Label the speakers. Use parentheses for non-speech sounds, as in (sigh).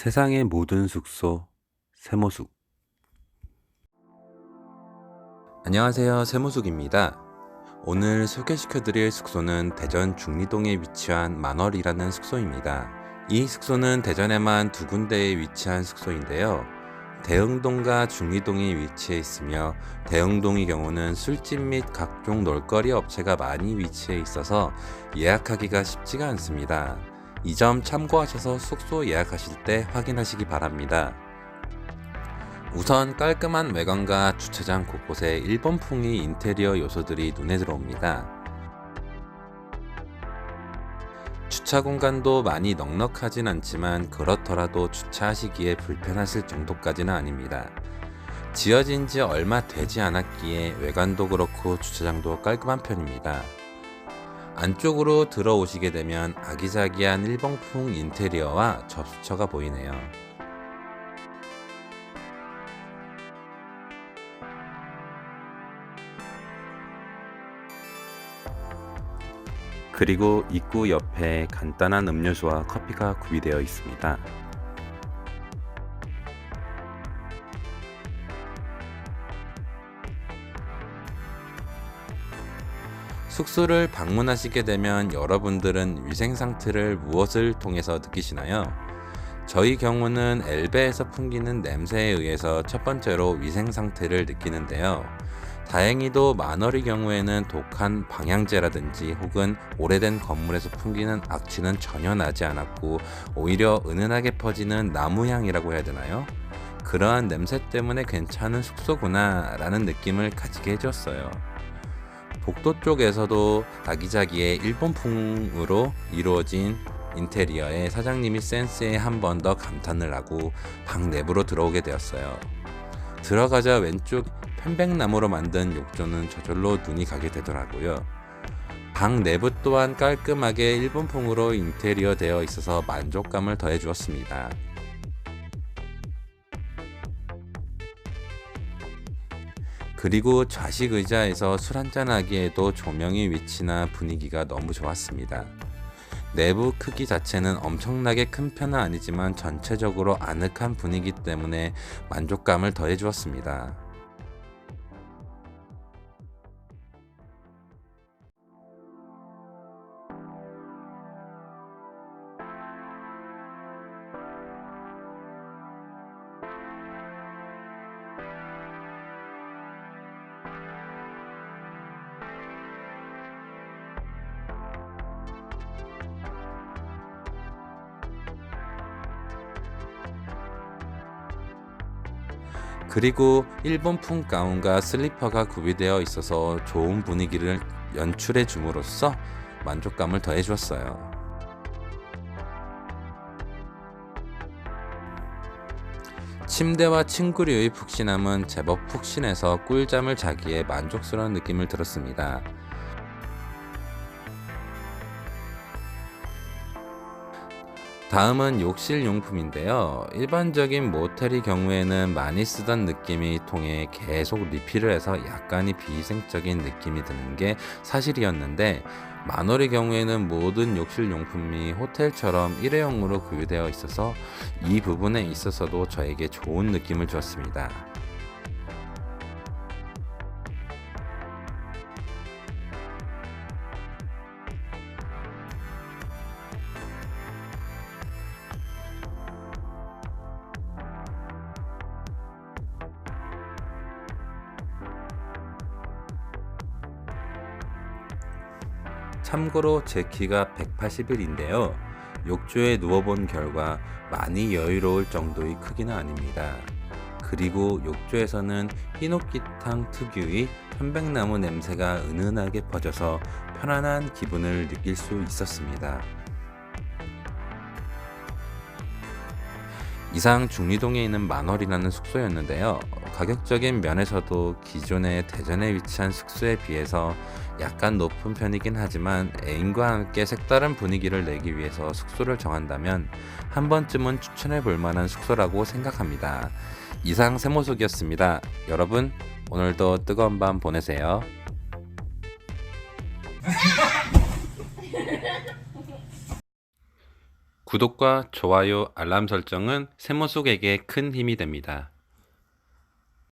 Speaker 1: 세상의 모든 숙소 세모숙. 안녕하세요. 세모숙입니다. 오늘 소개시켜드릴 숙소는 대전 중리동에 위치한 만월이라는 숙소입니다. 이 숙소는 대전에만 두 군데에 위치한 숙소인데요. 대흥동과 중리동이 위치해 있으며 대흥동의 경우는 술집 및 각종 놀거리 업체가 많이 위치해 있어서 예약하기가 쉽지가 않습니다. 이 점 참고하셔서 숙소 예약하실 때 확인하시기 바랍니다. 우선 깔끔한 외관과 주차장 곳곳에 일본풍의 인테리어 요소들이 눈에 들어옵니다. 주차 공간도 많이 넉넉하진 않지만 그렇더라도 주차하시기에 불편하실 정도까지는 아닙니다. 지어진 지 얼마 되지 않았기에 외관도 그렇고 주차장도 깔끔한 편입니다. 안쪽으로 들어오시게 되면 아기자기한 일본풍 인테리어와 접수처가 보이네요. 그리고 입구 옆에 간단한 음료수와 커피가 구비되어 있습니다. 숙소를 방문하시게 되면 여러분들은 위생 상태를 무엇을 통해서 느끼시나요? 저희 경우는 엘베에서 풍기는 냄새에 의해서 첫 번째로 위생 상태를 느끼는데요. 다행히도 만월의 경우에는 독한 방향제라든지 혹은 오래된 건물에서 풍기는 악취는 전혀 나지 않았고 오히려 은은하게 퍼지는 나무향이라고 해야 되나요? 그러한 냄새 때문에 괜찮은 숙소구나 라는 느낌을 가지게 해줬어요. 복도 쪽에서도 아기자기의 일본풍으로 이루어진 인테리어에 사장님이 센스에 한 번 더 감탄을 하고 방 내부로 들어오게 되었어요. 들어가자 왼쪽 편백나무로 만든 욕조는 저절로 눈이 가게 되더라고요. 방 내부 또한 깔끔하게 일본풍으로 인테리어 되어 있어서 만족감을 더해 주었습니다. 그리고 좌식 의자에서 술 한잔 하기에도 조명의 위치나 분위기가 너무 좋았습니다. 내부 크기 자체는 엄청나게 큰 편은 아니지만 전체적으로 아늑한 분위기 때문에 만족감을 더해 주었습니다. 그리고 일본풍 가운과 슬리퍼가 구비되어 있어서 좋은 분위기를 연출해 줌으로써 만족감을 더해 주었어요. 침대와 침구류의 푹신함은 제법 푹신해서 꿀잠을 자기에 만족스러운 느낌을 들었습니다. 다음은 욕실 용품인데요. 일반적인 모텔의 경우에는 많이 쓰던 느낌이 통해 계속 리필을 해서 약간의 비위생적인 느낌이 드는 게 사실이었는데 만월의 경우에는 모든 욕실 용품이 호텔처럼 일회용으로 구비되어 있어서 이 부분에 있어서도 저에게 좋은 느낌을 주었습니다. 참고로 제 키가 180일인데요. 욕조에 누워본 결과 많이 여유로울 정도의 크기는 아닙니다. 그리고 욕조에서는 히노키탕 특유의 편백나무 냄새가 은은하게 퍼져서 편안한 기분을 느낄 수 있었습니다. 이상 중리동에 있는 만월이라는 숙소였는데요. 가격적인 면에서도 기존의 대전에 위치한 숙소에 비해서 약간 높은 편이긴 하지만 애인과 함께 색다른 분위기를 내기 위해서 숙소를 정한다면 한 번쯤은 추천해 볼 만한 숙소라고 생각합니다. 이상 세모속이었습니다. 여러분, 오늘도 뜨거운 밤 보내세요. (laughs) 구독과 좋아요, 알람 설정은 세모숙에게 큰 힘이 됩니다.